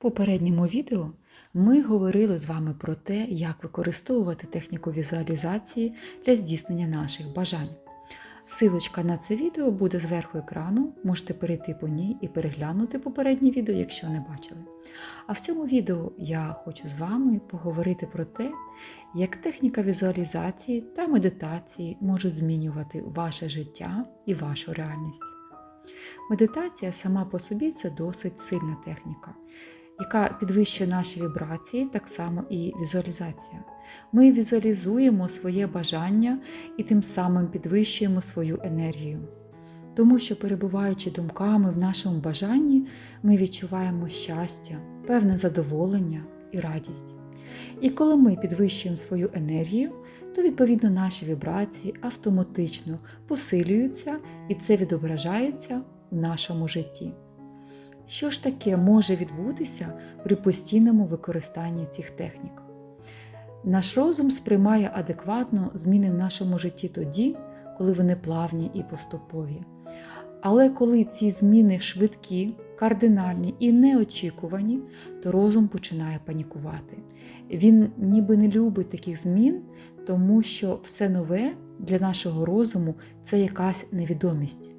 Попередньому відео ми говорили з вами про те, як використовувати техніку візуалізації для здійснення наших бажань. Силочка на це відео буде зверху екрану, можете перейти по ній і переглянути попереднє відео, якщо не бачили. А в цьому відео я хочу з вами поговорити про те, як техніка візуалізації та медитації можуть змінювати ваше життя і вашу реальність. Медитація сама по собі це досить сильна техніка, яка підвищує наші вібрації, так само і візуалізація. Ми візуалізуємо своє бажання і тим самим підвищуємо свою енергію. Тому що, перебуваючи думками в нашому бажанні, ми відчуваємо щастя, певне задоволення і радість. І коли ми підвищуємо свою енергію, то відповідно наші вібрації автоматично посилюються і це відображається в нашому житті. Що ж таке може відбутися при постійному використанні цих технік? Наш розум сприймає адекватно зміни в нашому житті тоді, коли вони плавні і поступові. Але коли ці зміни швидкі, кардинальні і неочікувані, то розум починає панікувати. Він ніби не любить таких змін, тому що все нове для нашого розуму це якась невідомість.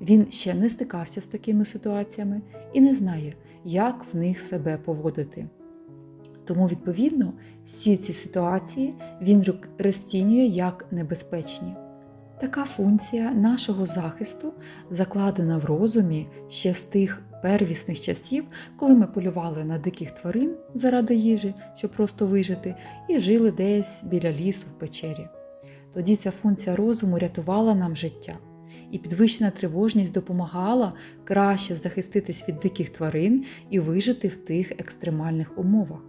Він ще не стикався з такими ситуаціями і не знає, як в них себе поводити. Тому, відповідно, всі ці ситуації він розцінює як небезпечні. Така функція нашого захисту закладена в розумі ще з тих первісних часів, коли ми полювали на диких тварин заради їжі, щоб просто вижити, і жили десь біля лісу в печері. Тоді ця функція розуму рятувала нам життя, і підвищена тривожність допомагала краще захиститись від диких тварин і вижити в тих екстремальних умовах.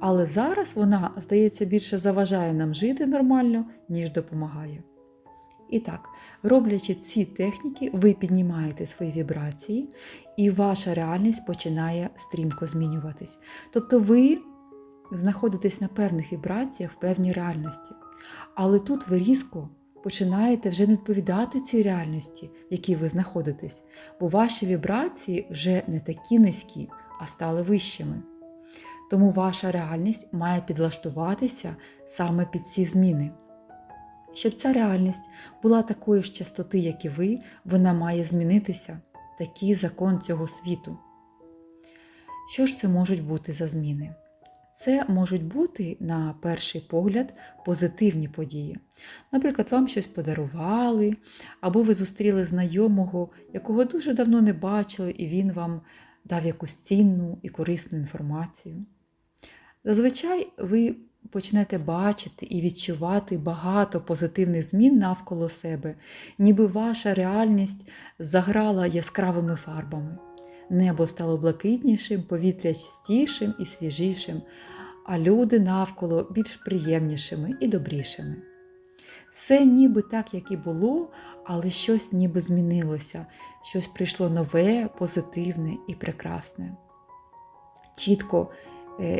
Але зараз вона, здається, більше заважає нам жити нормально, ніж допомагає. І так, роблячи ці техніки, ви піднімаєте свої вібрації, і ваша реальність починає стрімко змінюватись. Тобто ви знаходитесь на певних вібраціях в певній реальності. Але тут ви різко починаєте вже не відповідати цій реальності, в якій ви знаходитесь, бо ваші вібрації вже не такі низькі, а стали вищими. Тому ваша реальність має підлаштуватися саме під ці зміни. Щоб ця реальність була такої ж частоти, як і ви, вона має змінитися, такий закон цього світу. Що ж це можуть бути за зміни? Це можуть бути, на перший погляд, позитивні події. Наприклад, вам щось подарували, або ви зустріли знайомого, якого дуже давно не бачили, і він вам дав якусь цінну і корисну інформацію. Зазвичай ви почнете бачити і відчувати багато позитивних змін навколо себе, ніби ваша реальність заграла яскравими фарбами. Небо стало блакитнішим, повітря чистішим і свіжішим, а люди навколо більш приємнішими і добрішими. Все ніби так, як і було, але щось ніби змінилося, щось прийшло нове, позитивне і прекрасне. Чітко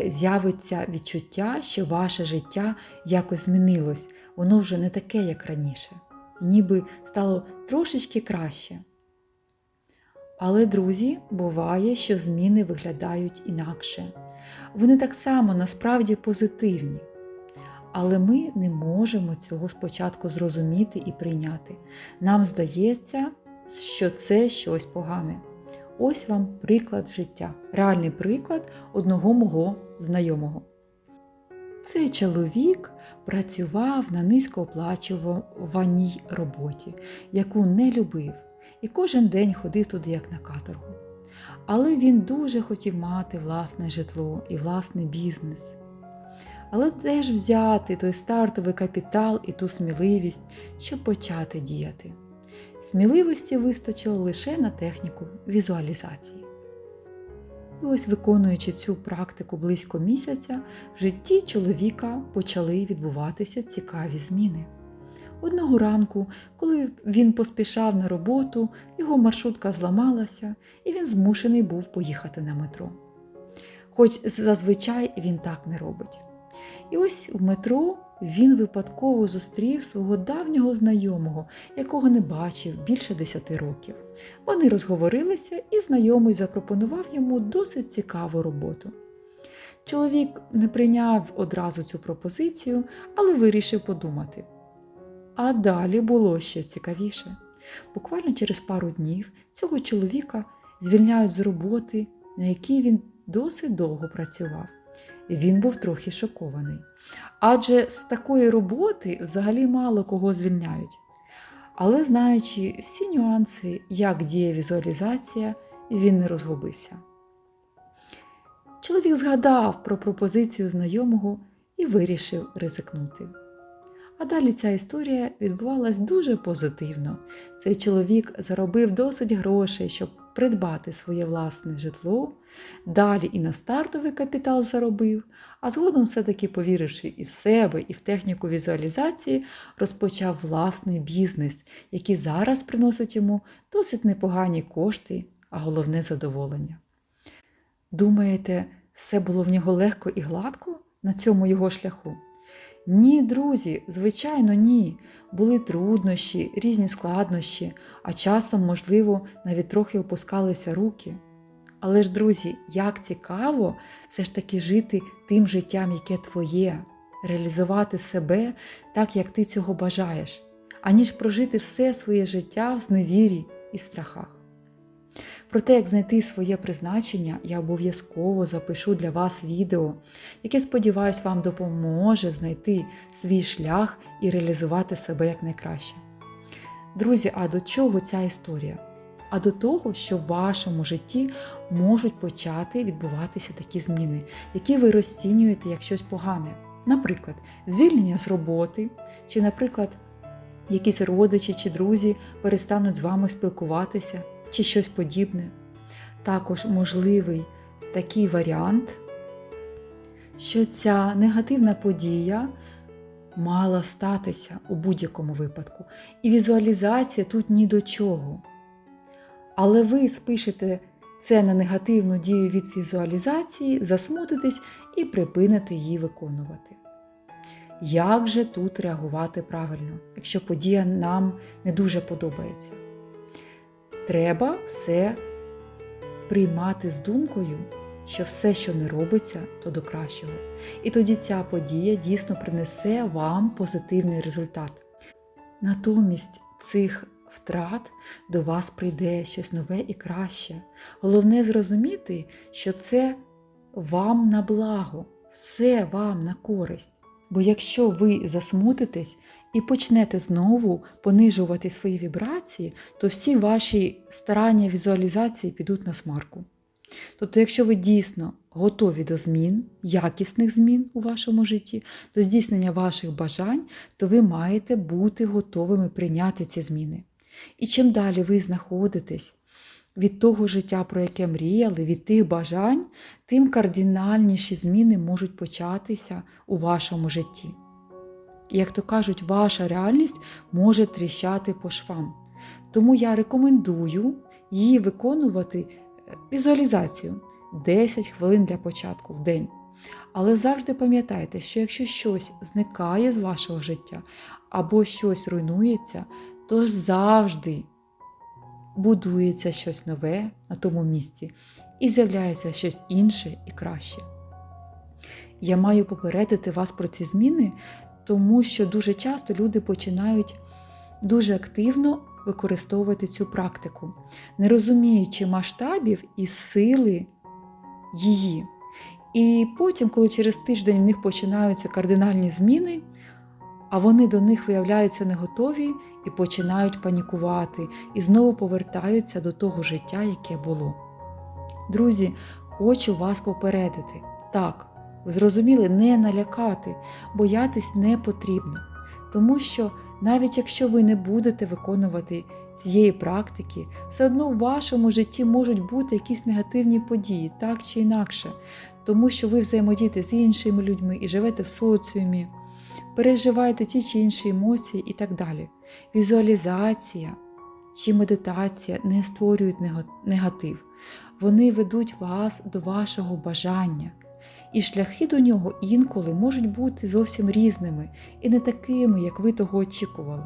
з'явиться відчуття, що ваше життя якось змінилось, воно вже не таке, як раніше, ніби стало трошечки краще. Але, друзі, буває, що зміни виглядають інакше. Вони так само насправді позитивні. Але ми не можемо цього спочатку зрозуміти і прийняти. Нам здається, що це щось погане. Ось вам приклад життя, реальний приклад одного мого знайомого. Цей чоловік працював на низькооплачуваній роботі, яку не любив, і кожен день ходив туди як на каторгу. Але він дуже хотів мати власне житло і власний бізнес. Але теж взяти той стартовий капітал і ту сміливість, щоб почати діяти. Сміливості вистачило лише на техніку візуалізації. І ось, виконуючи цю практику близько місяця, в житті чоловіка почали відбуватися цікаві зміни. Одного ранку, коли він поспішав на роботу, його маршрутка зламалася, і він змушений був поїхати на метро. Хоч зазвичай він так не робить. І ось в метро він випадково зустрів свого давнього знайомого, якого не бачив більше 10 років. Вони розговорилися, і знайомий запропонував йому досить цікаву роботу. Чоловік не прийняв одразу цю пропозицію, але вирішив подумати. А далі було ще цікавіше. Буквально через пару днів цього чоловіка звільняють з роботи, на якій він досить довго працював. Він був трохи шокований. Адже з такої роботи взагалі мало кого звільняють. Але знаючи всі нюанси, як діє візуалізація, він не розгубився. Чоловік згадав про пропозицію знайомого і вирішив ризикнути. А далі ця історія відбувалась дуже позитивно. Цей чоловік заробив досить грошей, щоб придбати своє власне житло, далі і на стартовий капітал заробив, а згодом, все-таки повіривши і в себе, і в техніку візуалізації, розпочав власний бізнес, який зараз приносить йому досить непогані кошти, а головне задоволення. Думаєте, все було в нього легко і гладко на цьому його шляху? Ні, друзі, звичайно, ні. Були труднощі, різні складнощі, а часом, можливо, навіть трохи опускалися руки. Але ж, друзі, як цікаво все ж таки жити тим життям, яке твоє, реалізувати себе так, як ти цього бажаєш, аніж прожити все своє життя в зневірі і страхах. Про те, як знайти своє призначення, я обов'язково запишу для вас відео, яке, сподіваюсь, вам допоможе знайти свій шлях і реалізувати себе якнайкраще. Друзі, а до чого ця історія? А до того, що в вашому житті можуть почати відбуватися такі зміни, які ви розцінюєте як щось погане. Наприклад, звільнення з роботи, чи, наприклад, якісь родичі чи друзі перестануть з вами спілкуватися чи щось подібне. Також можливий такий варіант, що ця негативна подія мала статися у будь-якому випадку. І візуалізація тут ні до чого. Але ви спишете це на негативну дію від візуалізації, засмутитесь і припините її виконувати. Як же тут реагувати правильно, якщо подія нам не дуже подобається? Треба все приймати з думкою, що все, що не робиться, то до кращого. І тоді ця подія дійсно принесе вам позитивний результат. Натомість цих втрат до вас прийде щось нове і краще. Головне зрозуміти, що це вам на благо, все вам на користь. Бо якщо ви засмутитесь і почнете знову понижувати свої вібрації, то всі ваші старання візуалізації підуть на смарку. Тобто, якщо ви дійсно готові до змін, якісних змін у вашому житті, до здійснення ваших бажань, то ви маєте бути готовими прийняти ці зміни. І чим далі ви знаходитесь від того життя, про яке мріяли, від тих бажань, тим кардинальніші зміни можуть початися у вашому житті. Як то кажуть, ваша реальність може тріщати по швам. Тому я рекомендую її виконувати е, візуалізацію 10 хвилин для початку в день. Але завжди пам'ятайте, що якщо щось зникає з вашого життя або щось руйнується, то завжди будується щось нове на тому місці і з'являється щось інше і краще. Я маю попередити вас про ці зміни, тому що дуже часто люди починають дуже активно використовувати цю практику, не розуміючи масштабів і сили її. І потім, коли через тиждень в них починаються кардинальні зміни, а вони до них виявляються не готові і починають панікувати, і знову повертаються до того життя, яке було. Друзі, хочу вас попередити. Так, зрозуміли, не налякати, боятись не потрібно. Тому що навіть якщо ви не будете виконувати цієї практики, все одно в вашому житті можуть бути якісь негативні події, так чи інакше, тому що ви взаємодієте з іншими людьми і живете в соціумі, переживаєте ті чи інші емоції і так далі. Візуалізація чи медитація не створюють негатив. Вони ведуть вас до вашого бажання. І шляхи до нього інколи можуть бути зовсім різними і не такими, як ви того очікували.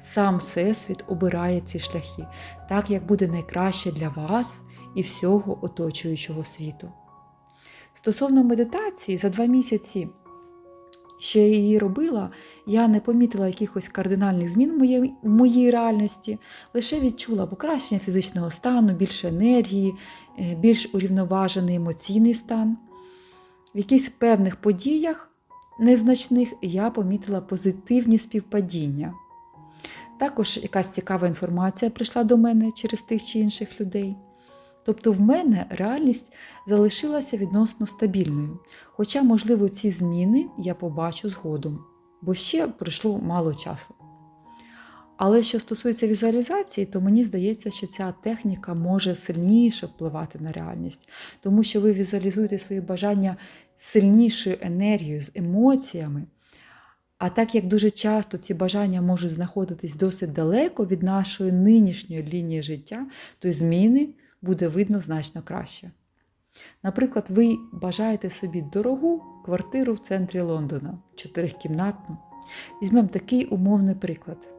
Сам Всесвіт обирає ці шляхи, так як буде найкраще для вас і всього оточуючого світу. Стосовно медитації, за два місяці, що я її робила, я не помітила якихось кардинальних змін в моїй, в моїй реальності, лише відчула покращення фізичного стану, більше енергії, е, більш урівноважений емоційний стан. В якихось певних подіях незначних я помітила позитивні співпадіння. Також якась цікава інформація прийшла до мене через тих чи інших людей. Тобто в мене реальність залишилася відносно стабільною, хоча, можливо, ці зміни я побачу згодом, бо ще пройшло мало часу. Але що стосується візуалізації, то мені здається, що ця техніка може сильніше впливати на реальність, тому що ви візуалізуєте свої бажання сильнішою енергією, з емоціями. А так як дуже часто ці бажання можуть знаходитись досить далеко від нашої нинішньої лінії життя, то зміни буде видно значно краще. Наприклад, ви бажаєте собі дорогу квартиру в центрі Лондона, чотирикімнатну. Візьмемо такий умовний приклад.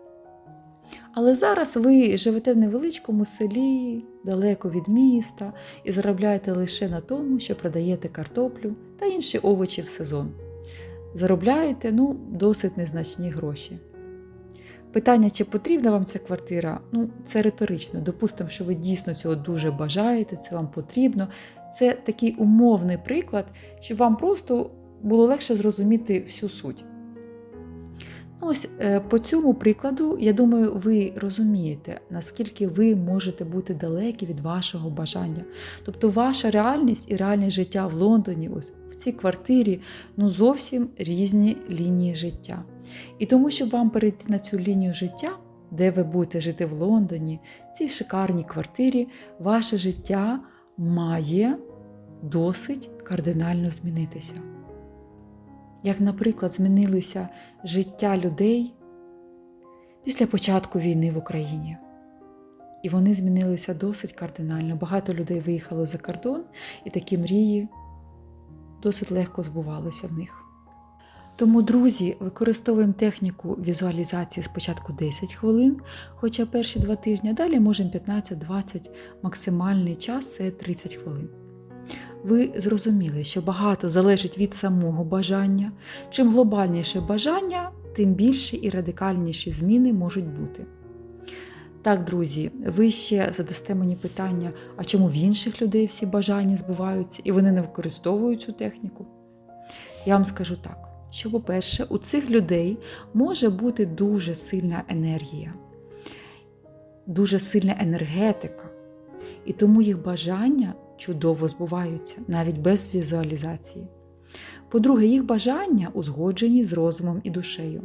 Але зараз ви живете в невеличкому селі, далеко від міста, і заробляєте лише на тому, що продаєте картоплю та інші овочі в сезон. Заробляєте ну, досить незначні гроші. Питання, чи потрібна вам ця квартира, ну, це риторично. Допустимо, що ви дійсно цього дуже бажаєте, це вам потрібно. Це такий умовний приклад, щоб вам просто було легше зрозуміти всю суть. Ось е, по цьому прикладу, я думаю, ви розумієте, наскільки ви можете бути далекі від вашого бажання. Тобто, ваша реальність і реальне життя в Лондоні, ось в цій квартирі, ну зовсім різні лінії життя. І тому, щоб вам перейти на цю лінію життя, де ви будете жити в Лондоні, в цій шикарній квартирі, ваше життя має досить кардинально змінитися. Як, наприклад, змінилися життя людей після початку війни в Україні. І вони змінилися досить кардинально. Багато людей виїхало за кордон, і такі мрії досить легко збувалися в них. Тому, друзі, використовуємо техніку візуалізації спочатку 10 хвилин, хоча перші два тижні, далі можемо 15-20, максимальний час це 30 хвилин. Ви зрозуміли, що багато залежить від самого бажання. Чим глобальніше бажання, тим більші і радикальніші зміни можуть бути. Так, друзі, ви ще задасте мені питання, а чому в інших людей всі бажання збуваються і вони не використовують цю техніку? Я вам скажу так що, по-перше, у цих людей може бути дуже сильна енергія, дуже сильна енергетика, і тому їх бажання чудово збуваються, навіть без візуалізації. По-друге, їх бажання узгоджені з розумом і душею.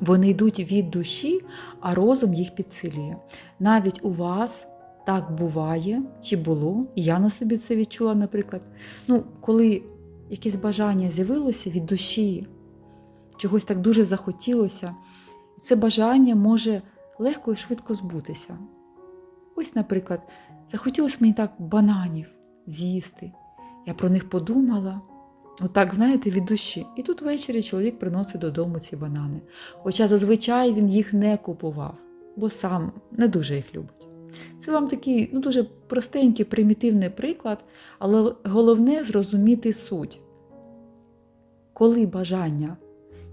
Вони йдуть від душі, а розум їх підсилює. Навіть у вас так буває чи було, і я на собі це відчула, наприклад. Ну, коли якесь бажання з'явилося від душі, чогось так дуже захотілося, це бажання може легко і швидко збутися. Ось, наприклад, захотілося мені так бананів з'їсти. Я про них подумала, отак, знаєте, від душі. І тут ввечері чоловік приносить додому ці банани. Хоча зазвичай він їх не купував, бо сам не дуже їх любить. Це вам такий ну, дуже простенький, примітивний приклад, але головне зрозуміти суть. Коли бажання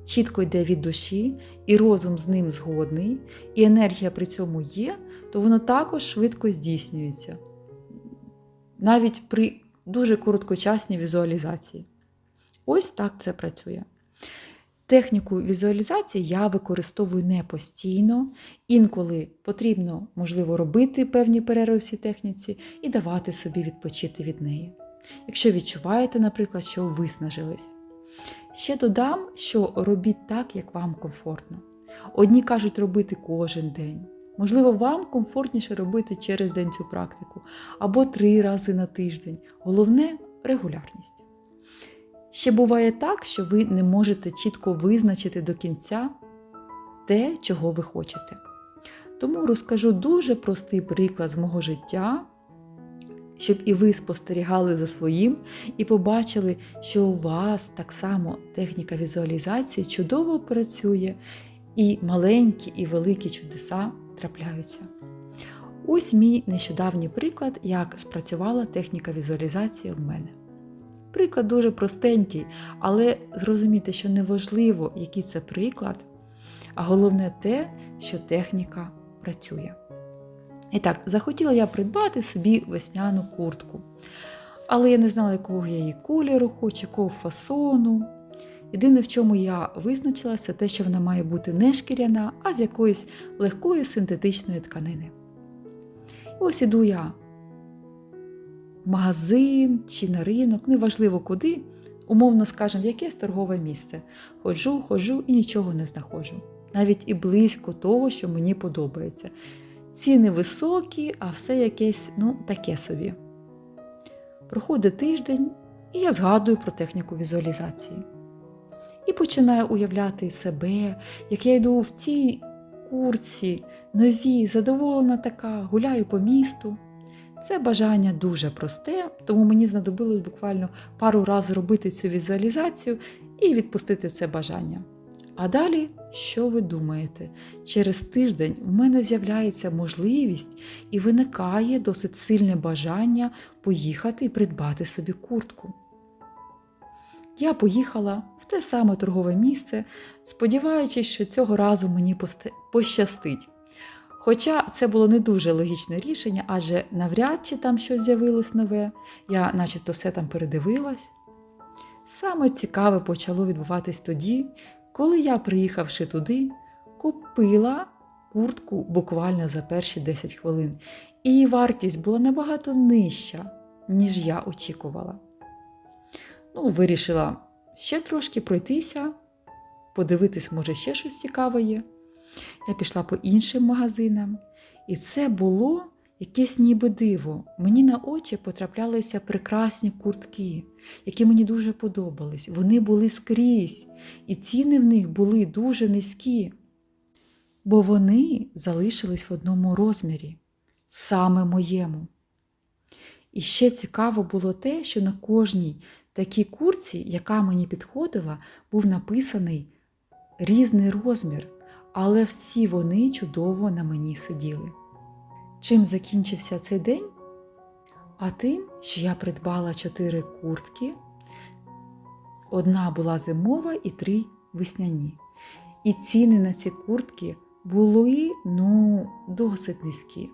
чітко йде від душі, і розум з ним згодний, і енергія при цьому є, то воно також швидко здійснюється. Навіть при дуже короткочасній візуалізації. Ось так це працює. Техніку візуалізації я використовую не постійно, інколи потрібно, можливо, робити певні перерви в цій техніці і давати собі відпочити від неї. Якщо відчуваєте, наприклад, що виснажились. Ще додам, що робіть так, як вам комфортно. Одні кажуть робити кожен день. Можливо, вам комфортніше робити через день цю практику або три рази на тиждень. Головне регулярність. Ще буває так, що ви не можете чітко визначити до кінця те, чого ви хочете. Тому розкажу дуже простий приклад з мого життя, щоб і ви спостерігали за своїм і побачили, що у вас так само техніка візуалізації чудово працює, і маленькі і великі чудеса трапляються. Ось мій нещодавній приклад, як спрацювала техніка візуалізації в мене. Приклад дуже простенький, але зрозумійте, що неважливо, який це приклад, а головне те, що техніка працює. І так, захотіла я придбати собі весняну куртку. Але я не знала, якого я її кольору хочу, якого фасону. Єдине, в чому я визначилася, те, що вона має бути не шкіряна, а з якоїсь легкої синтетичної тканини. І ось іду я в магазин чи на ринок, неважливо куди, умовно скажемо, в якесь торгове місце. Ходжу, ходжу і нічого не знаходжу. Навіть і близько того, що мені подобається. Ціни високі, а все якесь, ну, таке собі. Проходить тиждень, і я згадую про техніку візуалізації. І починаю уявляти себе, як я йду в цій курці, новій, задоволена така, гуляю по місту. Це бажання дуже просте, тому мені знадобилось буквально пару разів робити цю візуалізацію і відпустити це бажання. А далі, що ви думаєте? Через тиждень в мене з'являється можливість і виникає досить сильне бажання поїхати і придбати собі куртку. Я поїхала в те саме торгове місце, сподіваючись, що цього разу мені пощастить. Хоча це було не дуже логічне рішення, адже навряд чи там щось з'явилось нове, я начебто все там передивилась. Саме цікаве почало відбуватись тоді, коли я, приїхавши туди, купила куртку буквально за перші 10 хвилин, і її вартість була набагато нижча, ніж я очікувала. Ну, вирішила ще трошки пройтися, подивитись, може, ще щось цікаве є. Я пішла по іншим магазинам, і це було якесь ніби диво. Мені на очі потраплялися прекрасні куртки, які мені дуже подобались. Вони були скрізь, і ціни в них були дуже низькі, бо вони залишились в одному розмірі, саме моєму. І ще цікаво було те, що на кожній такій курці, яка мені підходила, був написаний різний розмір, але всі вони чудово на мені сиділи. Чим закінчився цей день? А тим, що я придбала чотири куртки, одна була зимова і три весняні. І ціни на ці куртки були ну, досить низькі.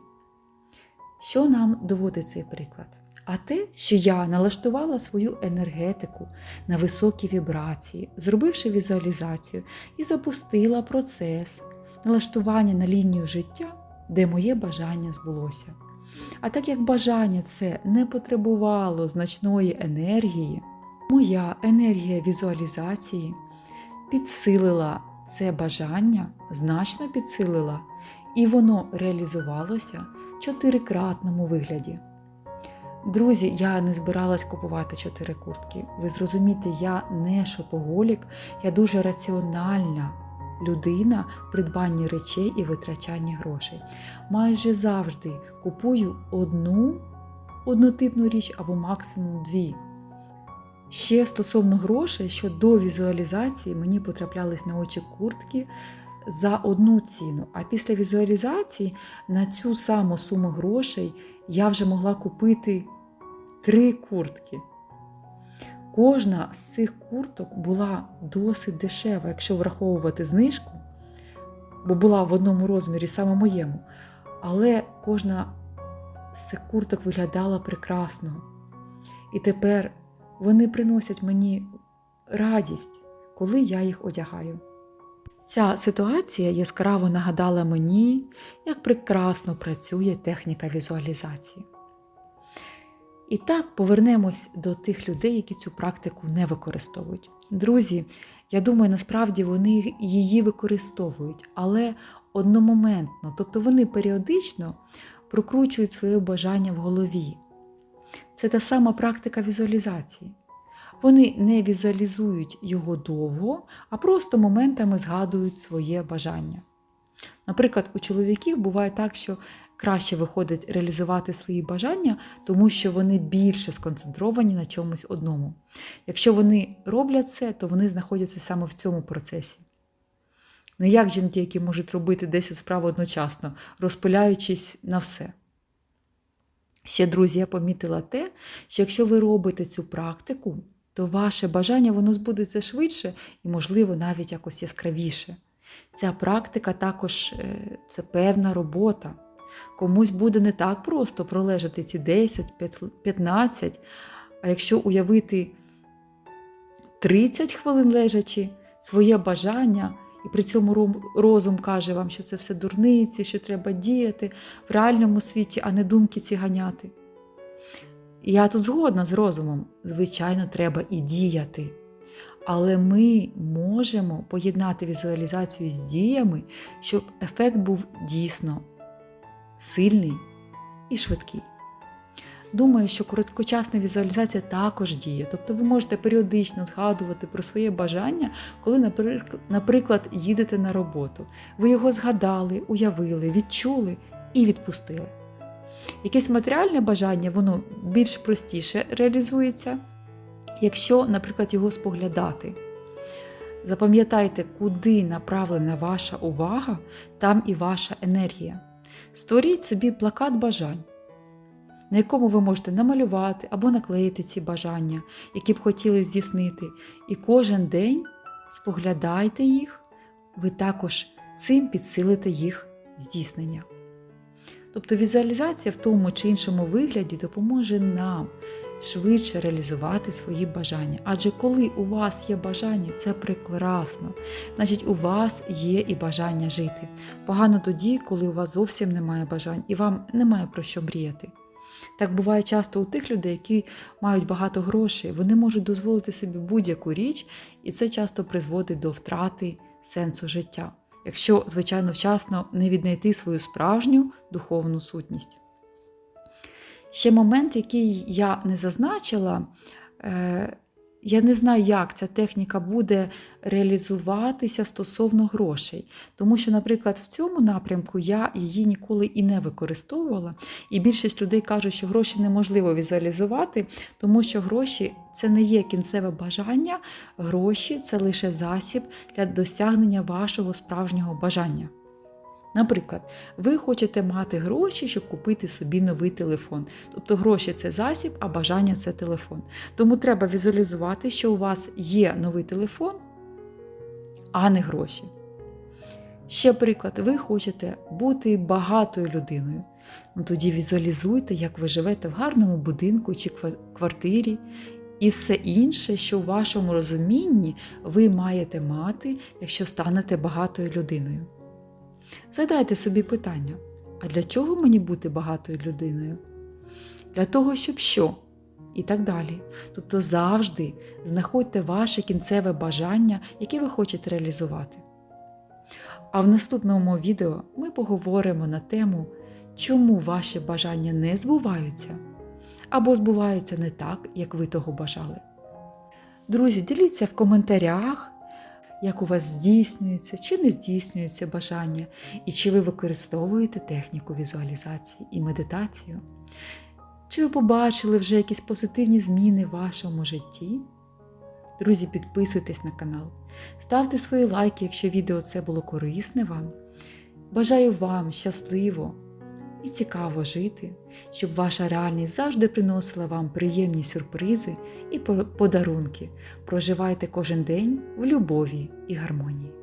Що нам доводить цей приклад? А те, що я налаштувала свою енергетику на високі вібрації, зробивши візуалізацію і запустила процес налаштування на лінію життя, де моє бажання збулося. А так як бажання це не потребувало значної енергії, моя енергія візуалізації підсилила це бажання, значно підсилила, і воно реалізувалося в чотирикратному вигляді. Друзі, я не збиралась купувати чотири куртки. Ви зрозумієте, я не шопоголік, я дуже раціональна людина в придбанні речей і витрачанні грошей. Майже завжди купую одну однотипну річ або максимум дві. Ще стосовно грошей, що до візуалізації мені потраплялись на очі куртки за одну ціну, а після візуалізації на цю саму суму грошей я вже могла купити три куртки. Кожна з цих курток була досить дешева, якщо враховувати знижку, бо була в одному розмірі саме моєму. Але кожна з цих курток виглядала прекрасно. І тепер вони приносять мені радість, коли я їх одягаю. Ця ситуація яскраво нагадала мені, як прекрасно працює техніка візуалізації. І так повернемось до тих людей, які цю практику не використовують. Друзі, я думаю, насправді вони її використовують, але одномоментно, тобто вони періодично прокручують своє бажання в голові. Це та сама практика візуалізації. Вони не візуалізують його довго, а просто моментами згадують своє бажання. Наприклад, у чоловіків буває так, що краще виходить реалізувати свої бажання, тому що вони більше сконцентровані на чомусь одному. Якщо вони роблять це, то вони знаходяться саме в цьому процесі. Не як жінки, які можуть робити 10 справ одночасно, розпиляючись на все. Ще, друзі, я помітила те, що якщо ви робите цю практику, то ваше бажання воно збудеться швидше і, можливо, навіть якось яскравіше. Ця практика також е, це певна робота. Комусь буде не так просто пролежати ці 10, 15, а якщо уявити 30 хвилин лежачи, своє бажання, і при цьому розум каже вам, що це все дурниці, що треба діяти в реальному світі, а не думки ці ганяти. Я тут згодна з розумом. Звичайно, треба і діяти. Але ми можемо поєднати візуалізацію з діями, щоб ефект був дійсно сильний і швидкий. Думаю, що короткочасна візуалізація також діє. Тобто ви можете періодично згадувати про своє бажання, коли, наприклад, їдете на роботу. Ви його згадали, уявили, відчули і відпустили. Якесь матеріальне бажання, воно більш простіше реалізується, якщо, наприклад, його споглядати. Запам'ятайте, куди направлена ваша увага, там і ваша енергія. Створіть собі плакат бажань, на якому ви можете намалювати або наклеїти ці бажання, які б хотіли здійснити. І кожен день споглядайте їх, ви також цим підсилите їх здійснення. Тобто візуалізація в тому чи іншому вигляді допоможе нам швидше реалізувати свої бажання. Адже коли у вас є бажання, це прекрасно. Значить, у вас є і бажання жити. Погано тоді, коли у вас зовсім немає бажань і вам немає про що мріяти. Так буває часто у тих людей, які мають багато грошей, вони можуть дозволити собі будь-яку річ, і це часто призводить до втрати сенсу життя якщо, звичайно, вчасно не віднайти свою справжню духовну сутність. Ще момент, який я не зазначила, е, я не знаю, як ця техніка буде реалізуватися стосовно грошей. Тому що, наприклад, в цьому напрямку я її ніколи і не використовувала. І більшість людей кажуть, що гроші неможливо візуалізувати, тому що гроші це не є кінцеве бажання, гроші це лише засіб для досягнення вашого справжнього бажання. Наприклад, ви хочете мати гроші, щоб купити собі новий телефон. Тобто гроші це засіб, а бажання це телефон. Тому треба візуалізувати, що у вас є новий телефон, а не гроші. Ще приклад, ви хочете бути багатою людиною. Ну, Тоді візуалізуйте, як ви живете в гарному будинку чи квартирі, і все інше, що в вашому розумінні ви маєте мати, якщо станете багатою людиною. Задайте собі питання: а для чого мені бути багатою людиною? Для того, щоб що? І так далі. Тобто завжди знаходьте ваше кінцеве бажання, яке ви хочете реалізувати. А в наступному відео ми поговоримо на тему, чому ваші бажання не збуваються або збуваються не так, як ви того бажали. Друзі, діліться в коментарях як у вас здійснюється чи не здійснюється бажання, і чи ви використовуєте техніку візуалізації і медитацію. Чи ви побачили вже якісь позитивні зміни в вашому житті? Друзі, підписуйтесь на канал, ставте свої лайки, якщо відео це було корисне вам. Бажаю вам щасливо і цікаво жити, щоб ваша реальність завжди приносила вам приємні сюрпризи і подарунки. Проживайте кожен день в любові і гармонії.